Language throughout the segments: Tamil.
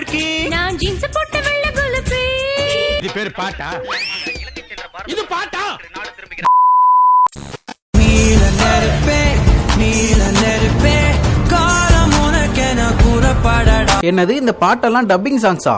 லட்கி நான் ஜீன்ஸ் போட்ட வெள்ள கொலுப்பி இது பேர் பாட்டா? இது பாட்டா? நீல நெருப்பே நீல நெருப்பே காலம் உனக்கென கூறப்படடா. என்னது இந்த பாட்டெல்லாம் டப்பிங் சாங்ஸா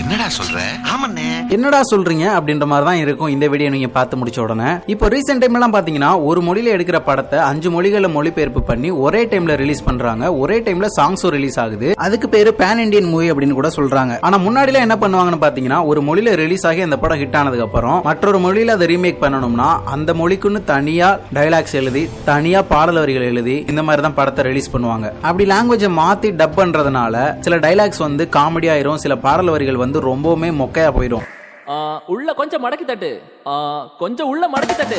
என்னடா சொல்ற? ஆமாண்ணே. என்னடா சொல்றீங்க அப்படின்ற மாதிரி தான் இருக்கும் இந்த வீடியோ நீங்க பார்த்து முடிச்ச உடனே. இப்போ ரீசெண்ட் டைம்லாம் பாத்தீங்கன்னா ஒரு மொழியில எடுக்கிற படத்தை அஞ்சு மொழிகளில் மொழிபெயர்ப்பு பண்ணி ஒரே டைம்ல ரிலீஸ் பண்றாங்க. ஒரே டைம்ல சாங்ஸும் ரிலீஸ் ஆகுது. அதுக்கு பேரு பேன் இண்டியன் மூவி அப்படின்னு கூட சொல்றாங்க. ஆனா முன்னாடிலாம் என்ன பண்ணுவாங்கன்னு பாத்தீங்கன்னா ஒரு மொழியில ரிலீஸ் ஆகி அந்த படம் ஹிட் ஆனதுக்கு அப்புறம் மற்றொரு மொழியில அதை ரீமேக் பண்ணணும்னா அந்த மொழிக்குன்னு தனியா டைலாக்ஸ் எழுதி தனியா பாடல் வரிகள் எழுதி இந்த மாதிரி தான் படத்தை ரிலீஸ் பண்ணுவாங்க. அப்படி லாங்குவேஜை மாத்தி டப் பண்றதுனால சில டைலாக்ஸ் வந்து காமெடி ஆயிரும் சில பாடல் வரிகள் வந்து ரொம்பவுமே மொக்கையா போயிடும். உள்ள கொஞ்சம் மடக்கி தட்டு. கொஞ்சம் உள்ள மடக்கி தட்டு.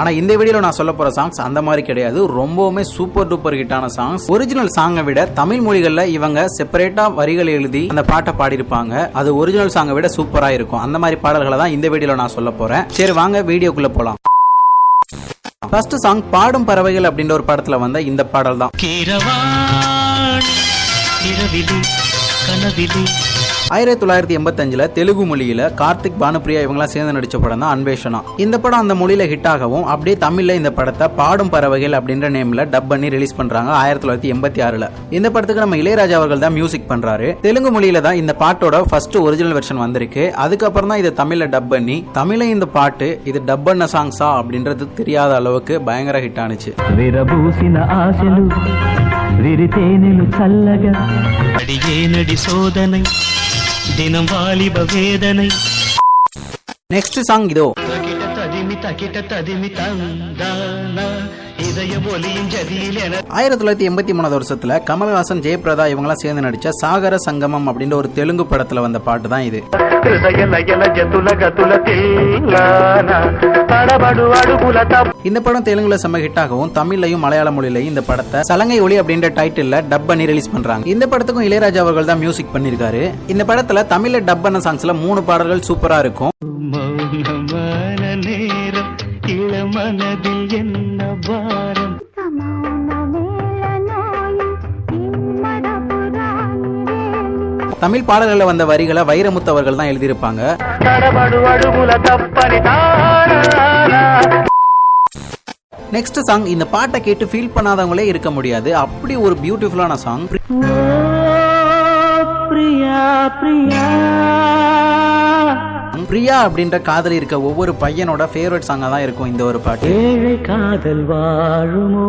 ஆனா இந்த வீடியோல நான் சொல்ல போற சாங்ஸ் அந்த மாதிரி கிடையாது. ரொம்பவுமே சூப்பர் டூப்பர் ஹிட்டான சாங்ஸ் ஒரிஜினல் சாங்கை விட தமிழ் மொழிகள்ல இவங்க செப்பரேட்டா வரிகள் எழுதி அந்த பாட்டை பாடியிருப்பாங்க. அது ஒரிஜினல் சாங்கை விட சூப்பரா இருக்கும். அந்த மாதிரி பாடல்களை தான் இந்த வீடியோல நான் சொல்ல போறேன். சரி வாங்க வீடியோக்குள்ள போலாம். ஃபர்ஸ்ட் சாங் பாடும் பறவைகள் அப்படின்ற ஒரு படத்துல வந்த இந்த பாடல் தான் ராணி நிலவிலே ஆயிரத்தி தொள்ளாயிரத்தி எண்பத்தஞ்சில் தெலுங்கு மொழியில் கார்த்திக் பானுப்ரியா இவங்களாம் சேர்ந்து நடித்த படம் தான் அன்வேஷனா. இந்த படம் அந்த மொழியில் ஹிட் ஆகவும் அப்படியே தமிழில் இந்த படத்தை பாடும் பறவைகள் அப்படின்ற நேமில் டப் பண்ணி ரிலீஸ் பண்ணுறாங்க ஆயிரத்தி தொள்ளாயிரத்தி எண்பத்தி ஆறில். இந்த படத்துக்கு நம்ம இளையராஜா அவர்கள் தான் மியூசிக் பண்ணுறாரு தெலுங்கு மொழியில தான் இந்த பாட்டோட ஃபர்ஸ்ட் ஒரிஜினல் வெர்ஷன் வந்திருக்கு. அதுக்கப்புறம் தான் இதை தமிழில் டப் பண்ணி தமிழை இந்த பாட்டு இது டப் பண்ண சாங்ஸா அப்படின்றது தெரியாத அளவுக்கு பயங்கர ஹிட் ஆனிச்சு. విరితేనెలు చల్లగా அடியே நடி சோதனை தினம் வாலிப வேதனை நெக்ஸ்ட் சாங் இதோ தகிட ததிமி தகிட ததிமி தந்தான இதய ஒலியும் ஜதியிலென ஆயிரத்தி தொள்ளாயிரத்தி எண்பத்தி மூணாவது வருஷத்துல கமல்ஹாசன் ஜெயபிரதா இவங்கெல்லாம் சேர்ந்து நடிச்ச சாகர சங்கமம் அப்படின்ற ஒரு தெலுங்கு படத்துல வந்த பாட்டு தான் இது. இந்த படம் தெலுங்குல செம்ம ஹிட் ஆகவும் தமிழ்லையும் மலையாள மொழியிலையும் இந்த படத்தை சலங்கை ஒளி அப்படின்ற டைட்டில் டப் பண்ணி ரிலீஸ் பண்றாங்க. இந்த படத்துக்கும் இளையராஜா அவர்கள் தான் மியூசிக் பண்ணிருக்காரு. இந்த படத்துல தமிழ்ல டப் பண்ண சாங்ஸ்ல மூணு பாடல்கள் சூப்பரா இருக்கும். தமிழ் பாடல்களில் வந்த வரிகளை வைரமுத்தவர்கள் தான் எழுதியிருப்பாங்க. நெக்ஸ்ட் சாங் இந்த பாட்டை கேட்டு ஃபீல் பண்ணாதவங்களே இருக்க முடியாது. அப்படி ஒரு பியூட்டிஃபுல்லான சாங் பிரியா பிரியா. பிரியா அப்படின்ற காதலி இருக்க ஒவ்வொரு பையனோட ஃபேவரட் சாங்கா தான் இருக்கும் இந்த ஒரு பாட்டு. ஏழை காதல் வாழுமோ?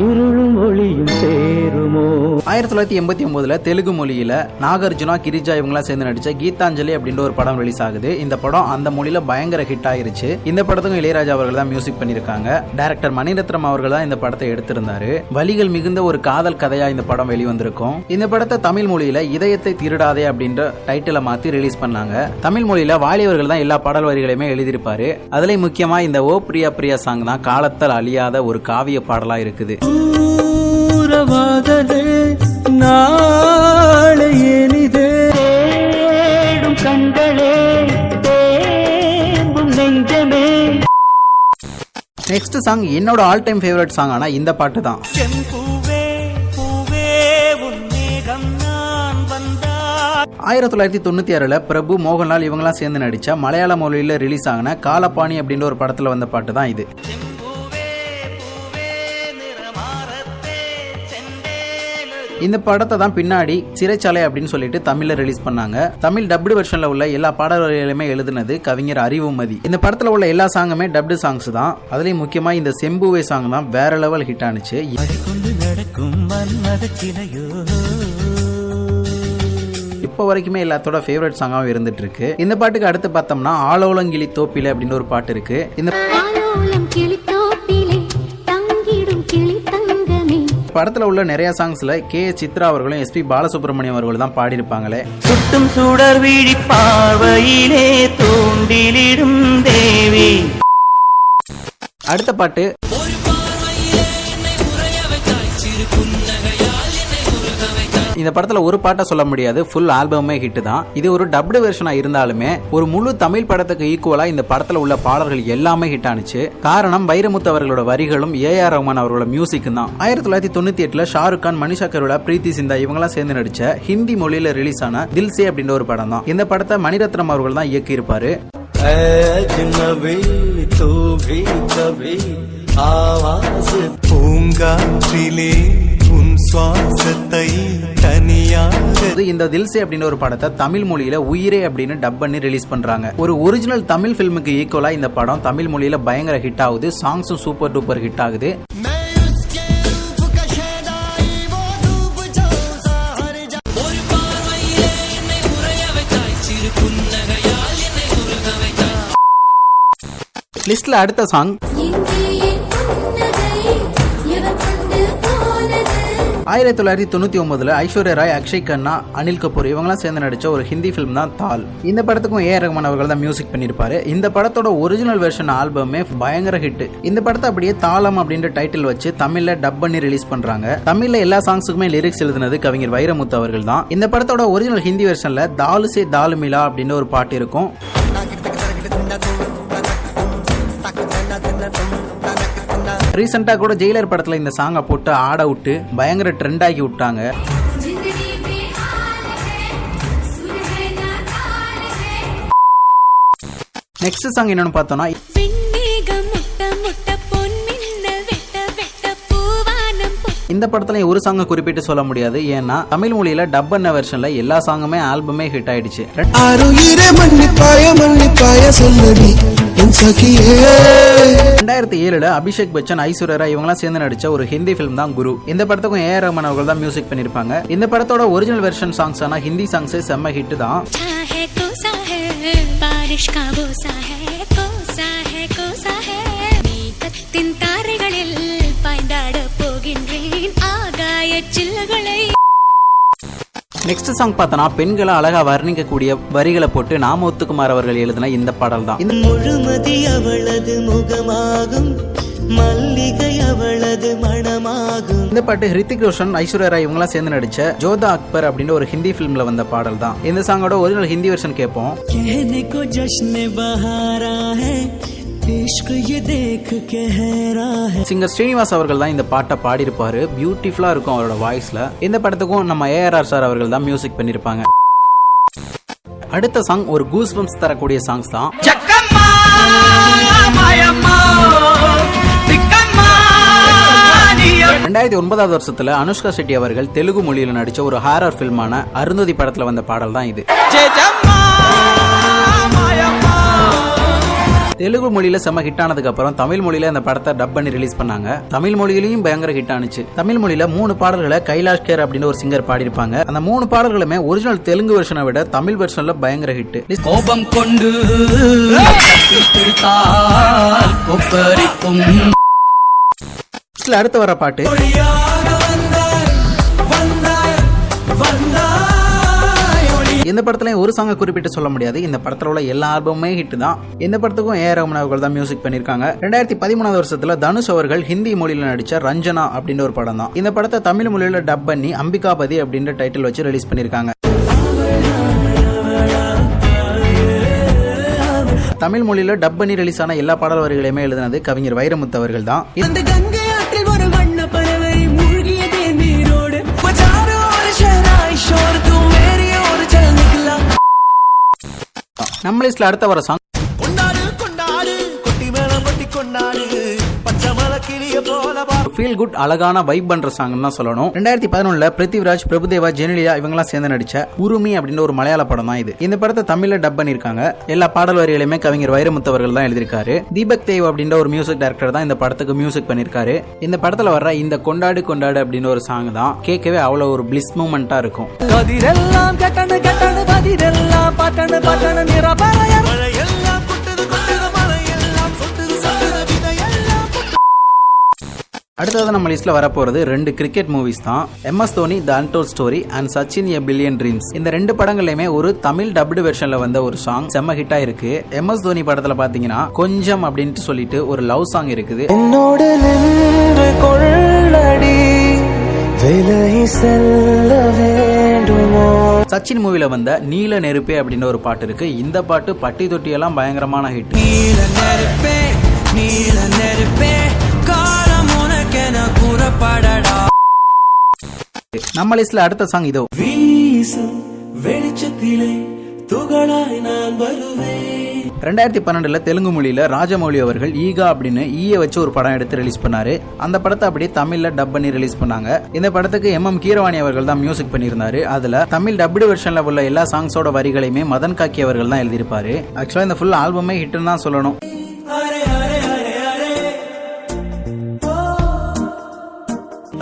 இருளும் ஒளியும் சேருமோ? ஆயிரத்தி தொள்ளாயிரத்தி எண்பத்தி ஒன்பதுல தெலுங்கு மொழியில நாகார்ஜுனா கிரிஜா இவங்களாம் சேர்ந்து நடிச்ச கீதாஞ்சலி அப்படின்ற ஒரு படம் ரிலீஸ் ஆகுது. இந்த படம் அந்த மொழியில பயங்கர ஹிட் ஆயிருச்சு. இந்த படத்துக்கும் இளையராஜா அவர்கள் தான் மியூசிக் பண்ணிருக்காங்க டைரக்டர் மணிரத்னம் அவர்கள் தான் இந்த படத்தை எடுத்திருந்தாரு. வலிகள் மிகுந்த ஒரு காதல் கதையா இந்த படம் வெளிவந்திருக்கும். இந்த படத்தை தமிழ் மொழியில இதயத்தை திருடாதே அப்படின்ற டைட்டிலை மாத்தி ரிலீஸ் பண்ணாங்க. தமிழ் மொழியில வாலியவர்கள் தான் எல்லா பாடல் வரிகளையுமே எழுதியிருப்பாரு. அதுலயும் முக்கியமா இந்த ஓ பிரியா பிரியா சாங் தான் காலத்தால் அழியாத ஒரு காவிய பாடலா இருக்குது. நெக்ஸ்ட் சாங் என்னோட ஆல் டைம் ஃபேவரட் சாங் ஆனா இந்த பாட்டு தான். ஆயிரத்தி தொள்ளாயிரத்தி தொண்ணூத்தி ஆறுல பிரபு மோகன்லால் இவங்கெல்லாம் சேர்ந்து நடிச்ச மலையாள மொழியில ரிலீஸ் ஆன காலப்பாணி அப்படின்ற ஒரு படத்துல வந்த பாட்டு தான் இது. இந்த படத்தை தான் பின்னாடி சிறைச்சாலை அப்படின்னு சொல்லிட்டு தமிழ்ல ரிலீஸ் பண்ணாங்க. தமிழ் டப்டு வெர்ஷன்ல உள்ள எல்லா பாடல்களையுமே எழுதுனது கவிஞர் அறிவுமதி இந்த படத்துல உள்ள எல்லா சாங்குமே டப்டு சாங்ஸ் தான். அதுலயும் முக்கியமா இந்த செம்புவே சாங் தான் வேற லெவல் ஹிட் ஆனிச்சு. இப்போ வரைக்குமே எல்லாத்தோட ஃபேவரட் சாங்காகவும் இருந்துட்டு இருக்கு இந்த பாட்டுக்கு அடுத்து பார்த்தோம்னா ஆலோலங்கிளி தோப்பில அப்படின்னு ஒரு பாட்டு இருக்கு. இந்த ஆலோலம் கிளித்தோப்பிலே தங்கிடும் கிளி தங்கமே. படத்துல உள்ள நிறைய சாங்ஸ்ல கே. சித்ரா அவர்களும் எஸ்பி பாலசுப்ரமணியம் அவர்களும் தான் பாடியிருப்பாங்களே. சுட்டும் சுடர் விழி பார்வையிலே தூண்டிலிடும் தேவி. அடுத்த பாட்டு இந்த படத்துல ஒரு பாட்டை சொல்ல முடியாது. ஃபுல் ஆல்பமே ஹிட் தான். இது ஒரு டப்டு வெர்ஷனா இருந்தாலுமே ஒரு முழு தமிழ் படத்துக்கு ஈக்குவலா இந்த படத்துல உள்ள பாடல்கள் எல்லாமே ஹிட் ஆனிச்சு. காரணம் வைரமுத்து அவர்களோட வரிகளும் ஏ ஆர் ரஹ்மான் அவரோட மியூசிக் தான். ஆயிரத்தி தொள்ளாயிரத்தி தொண்ணூத்தி எட்டுல ஷாருக் கான் மனிஷா கருடா பிரீத்தி சிந்தா இவங்களாம் சேர்ந்து நடிச்ச ஹிந்தி மொழியில ரிலீஸ் ஆன தில்சே அப்படின்ற ஒரு படம் தான். இந்த படத்தை மணிரத்னம் அவர்கள் தான் இயக்கியிருப்பாரு. ஆவாஸ் பூங்காற்றிலே சுவாசத்தை தனியாக இது இந்த தில்சே அப்படின்னு ஒரு படத்தை தமிழ் மொழியில உயிரே அப்படின்னு டப் பண்ணி ரிலீஸ் பண்றாங்க. ஒரு ஒரிஜினல் தமிழ் ஃபில்முக்கு ஈக்குவலா இந்த படம் தமிழ் மொழியில பயங்கர ஹிட் ஆகுது. சாங்ஸும் சூப்பர் டூப்பர் ஹிட் ஆகுது. லிஸ்ட்ல அடுத்த சாங் ஆயிரத்தி தொள்ளாயிரத்தி தொண்ணூத்தி ஒன்பதுல ஐஸ்வர்யா ராய் அக்ஷய் கண்ணா அனில் கபூர் இவங்கெல்லாம் சேர்ந்து நடிச்ச ஒரு ஹிந்தி ஃபிலிம் தான் தால். இந்த படத்துக்கும் ஏ ரகுமான் ரஹ்மான் அவர்கள் தான் மியூசிக் பண்ணியிருப்பாரு. இந்த படத்தோட ஒரிஜினல் வெர்ஷன் ஆல்பமே பயங்கர ஹிட் இந்த படத்தை அப்படியே தாளம் அப்படின்ற டைட்டில் வச்சு தமிழ்ல டப் பண்ணி ரிலீஸ் பண்றாங்க. தமிழ்ல எல்லா சாங்ஸுக்குமே லிரிக்ஸ் எழுதுனது கவிஞர் வைரமுத்து அவர்கள் தான். இந்த படத்தோட ஒரிஜினல் ஹிந்தி வெர்ஷன்ல தாலுசே தாலுமிலா அப்படின்னு ஒரு பாட்டு இருக்கும். ரீசெண்டாக கூட ஜெயிலர் படத்தில் இந்த சாங்கை போட்டு ஆட விட்டு பயங்கர ட்ரெண்ட் ஆகி விட்டாங்க. நெக்ஸ்ட் சாங் என்னன்னு பார்த்தோம்னா இந்த படத்துல ஒரு சாங்கை குறிப்பிட்டு சொல்ல முடியாது. ஏன்னா தமிழ் மொழியில டப் அண்ண வெர்ஷன்ல எல்லா சாங்குமே ஆல்பமே ஹிட் ஆயிடுச்சு. ரெண்டாயிரத்தி ஏழுல அபிஷேக் பச்சன் ஐஸ்வர்யா ராய் இவங்கலாம் சேர்ந்து நடிச்ச ஒரு ஹிந்தி ஃபிலிம் தான் குரு. இந்த படத்துக்கும் ஏ ஆர் ரஹ்மான் அவர்கள் தான் மியூசிக் பண்ணிருப்பாங்க இந்த படத்தோட ஒரிஜினல் வெர்ஷன் சாங்ஸ் ஆனா ஹிந்தி சாங்ஸே செம்ம ஹிட் தான். நெக்ஸ்ட் சாங் பார்த்தோன்னா பெண்களை அழகா வர்ணிக்கக்கூடிய வரிகளை போட்டு நாமோத்துக்குமார் அவர்கள் எழுதின இந்த பாடல் தான் இந்த முழுமதி அவளது முகமாகும் மல்லிகை அவளது மணமாகும். இந்த பாட்டு ஹிருத்திக் ரோஷன் ஐஸ்வர்யா ராய் இவங்கலாம் சேர்ந்து நடிச்ச ஜோதா அக்பர் அப்படின்னு ஒரு ஹிந்தி ஃபிலிம்ல வந்த பாடல் தான் இந்த சாங்கோட ஒரிஜினல் ஹிந்தி வெர்ஷன் கேட்போம் சிங்கர் ஸ்ரீனிவாஸ் அவர்கள் தான் இந்த பாட்டை பாடியிருப்பாரு. பியூட்டிஃபுல்லா இருக்கும் அவரோட வாய்ஸ்ல இந்த படத்துக்கும் நம்ம ஏஆர்ஆர் சார் அவர்கள் தான் மியூசிக் பண்ணிருப்பாங்க அடுத்த சாங் ஒரு கூஸ்பம்ஸ் தரக்கூடிய சாங்ஸ் தான். ரெண்டாயிரத்தி ஒன்பதாவது வருஷத்துல அனுஷ்கா செட்டி அவர்கள் தெலுங்கு மொழியில நடிச்ச ஒரு ஹாரர் ஃபில்மான அருந்ததி படத்துல வந்த பாடல் தான் இது தெலுங்கு மொழியில செம்ம ஹிட் ஆனதுக்கு அப்புறம் தமிழ் மொழியில இந்த படத்தை டப் பண்ணி ரிலீஸ் பண்ணாங்க. தமிழ் மொழியிலையும் பயங்கர ஹிட் ஆனிச்சு. தமிழ் மொழியில மூணு பாடல்களை கைலாஷ் கேர் அப்படின்னு ஒரு சிங்கர் பாடியிருப்பாங்க. அந்த மூணு பாடல்களுமே ஒரிஜினல் தெலுங்கு வெர்ஷனை விட தமிழ் வெர்ஷன்ல பயங்கர ஹிட் கோபம் கொண்டு அடுத்து வர பாட்டு. இந்த படத்துல ஒரு சாங்கை குறிப்பிட்டு சொல்ல முடியாது. இந்த படத்துல உள்ள எல்லா ஆல்பமுமே ஹிட் தான். இந்த படத்துக்கும் ஏ ஆர் அவர்கள் தான் மியூசிக் பண்ணிருக்காங்க ரெண்டாயிரத்தி பதிமூணாவது வருஷத்துல தனுஷ் அவர்கள் ஹிந்தி மொழியில நடிச்ச ரஞ்சனா அப்படின்ற ஒரு படம் தான். இந்த படத்தை தமிழ் மொழியில டப் பண்ணி அம்பிகாபதி அப்படின்ற டைட்டில் வச்சு ரிலீஸ் பண்ணிருக்காங்க தமிழ் மொழியில டப் பண்ணி ரிலீஸ் ஆன எல்லா பாடல் வரிகளையுமே எழுதினது கவிஞர் வைரமுத்து அவர்கள் தான். நம்ம லிஸ்ட்ல அடுத்த வர சாங் ஃபீல் குட் அழகான வைப் பண்ற சாங் தான் சொல்லணும். ரெண்டாயிரத்தி பதினொன்னுல பிருத்திவிராஜ் பிரபுதேவா ஜெனிலியா இவங்கெல்லாம் சேர்ந்து நடிச்ச உருமி அப்படின்னு ஒரு மலையாள படம் தான் இது. இந்த படத்தை தமிழ்ல டப் பண்ணிருக்காங்க எல்லா பாடல் வரிகளையுமே கவிஞர் வைரமுத்து அவர்கள் தான் எழுதியிருக்காரு. தீபக் தேவ் அப்படின்ற ஒரு மியூசிக் டைரக்டர் தான் இந்த படத்துக்கு மியூசிக் பண்ணிருக்காரு இந்த படத்துல வர்ற இந்த கொண்டாடு கொண்டாடு அப்படின்னு ஒரு சாங் தான் கேட்கவே அவ்வளவு ஒரு பிளிஸ் மூமெண்டா இருக்கும். கதிரெல்லாம் கட்டணு கட்டணு பதிரெல்லாம் பட்டணு பட்டணு நிறபறைய அடுத்தது நம்ம லிஸ்ட்ல வரப்போறது ரெண்டு கிரிக்கெட் மூவிஸ் தான். M S Dhoni the untold story and Sachin a billion dreams இந்த ரெண்டு படங்களையுமே ஒரு தமிழ் டப்டு வெர்ஷன்ல வந்த ஒரு சாங் செம்ம ஹிட்டா இருக்கு எம் எஸ் தோனி படத்துல பாத்தீங்கன்னா கொஞ்சம் அப்படின்ட்டு சொல்லிட்டு ஒரு லவ் சாங் இருக்குது. என்னோடு நின்று கொள்ளடி விலகி செல்லவே கட்டுவோம் சச்சின் மூவில வந்த நீல நெருப்பே அப்படின்ற ஒரு பாட்டு இருக்கு. இந்த பாட்டு பட்டி தொட்டி எல்லாம் பயங்கரமான ஹிட் நீல நெருப்பே நீல நெருப்பே. நம்ம லிஸ்ட்ல அடுத்த சாங் இதோ. வெளிச்சத்திலே துகளாய் நான் வருவேன். ரெண்டாயிரத்தி பன்னெண்டுல தெலுங்கு மொழியில ராஜமௌலி அவர்கள் ஈகா அப்படின்னு ஈய வச்சு ஒரு படம் எடுத்து ரிலீஸ் பண்ணாரு. அந்த படத்தை அப்படியே தமிழ்ல டப் பண்ணி ரிலீஸ் பண்ணாங்க. இந்த படத்துக்கு எம் எம் கீரவாணி அவர்கள் தான் மியூசிக் பண்ணியிருந்தாரு. அதுல தமிழ் டப்டு வெர்ஷன்ல உள்ள எல்லா சாங்ஸோட வரிகளையுமே மதன் காக்கி அவர்கள் தான் எழுதியிருப்பாரு. ஆக்சுவலா இந்த ஃபுல் ஆல்பமே ஹிட்னு தான் சொல்லணும்.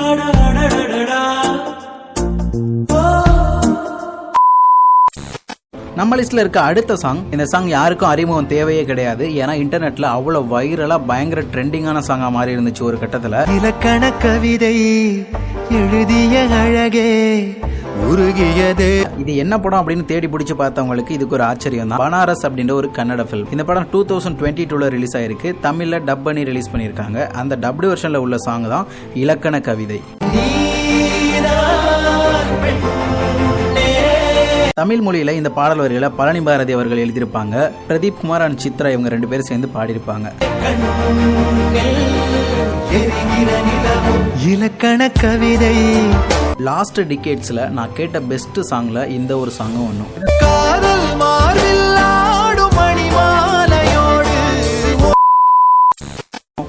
அட நம்ம லிஸ்ட்ல இருக்க அடுத்த சாங் இந்த சாங் யாருக்கும் அறிமுகம் தேவையே கிடையாது. ஏன்னா இன்டர்நெட்ல அவ்வளவு வைரலா பயங்கர ட்ரெண்டிங்கான சாங்கா மாறி இருந்துச்சு ஒரு கட்டத்துல. இலக்கண கவிதை எழுதிய அழகே உருகியது. இது என்ன படம் அப்படின்னு தேடி பிடிச்சு பார்த்தவங்களுக்கு இதுக்கு ஒரு ஆச்சரியம் தான். பனாரஸ் அப்படின்ற ஒரு கன்னட ஃபில்ம் இந்த படம் டூ தௌசண்ட் டுவெண்ட்டி டூல ரிலீஸ் ஆயிருக்கு. தமிழ்ல டப் பண்ணி ரிலீஸ் பண்ணியிருக்காங்க. அந்த டப்டு வெர்ஷன்ல உள்ள சாங் தான் இலக்கண கவிதை. தமிழ் மொழியில இந்த பாடல் வரிகளை பழனி பாரதி அவர்கள் எழுதியிருப்பாங்க. பிரதீப் குமார் அண்ட் சித்ரா இவங்க ரெண்டு பேரும் சேர்ந்து பாடியிருப்பாங்க. இலக்கண கவிதை. லாஸ்ட் டிகேட்ஸ்ல நான் கேட்ட பெஸ்ட் சாங்ல இந்த ஒரு சாங்கும் ஒன்றும் காதல் மார்பில்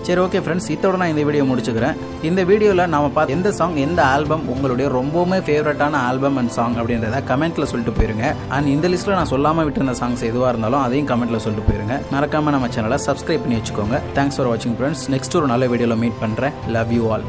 சரி ஓகே ஃப்ரெண்ட்ஸ் இதோட நான் இந்த வீடியோ முடிச்சுக்கிறேன். இந்த வீடியோவில் நாம் பார்த்து எந்த சாங் எந்த ஆல்பம் உங்களுடைய ரொம்பவுமே ஃபேவரட்டான ஆல்பம் அண்ட் சாங் அப்படின்றத கமெண்ட்டில் சொல்லிட்டு போயிருங்க. அண்ட் இந்த லிஸ்ட்டில் நான் சொல்லாமல் விட்டுருந்த சாங்ஸ் எதுவாக இருந்தாலும் அதையும் கமெண்ட்டில் சொல்லிட்டு போயிருங்க. மறக்காமல் நம்ம சேனலை சப்ஸ்கிரைப் பண்ணி வச்சுக்கோங்க. தேங்க்ஸ் ஃபார் வாட்சிங் ஃப்ரெண்ட்ஸ் நெக்ஸ்ட் ஒரு நல்ல வீடியோவில் மீட் பண்ணுறேன் லவ் யூ ஆல்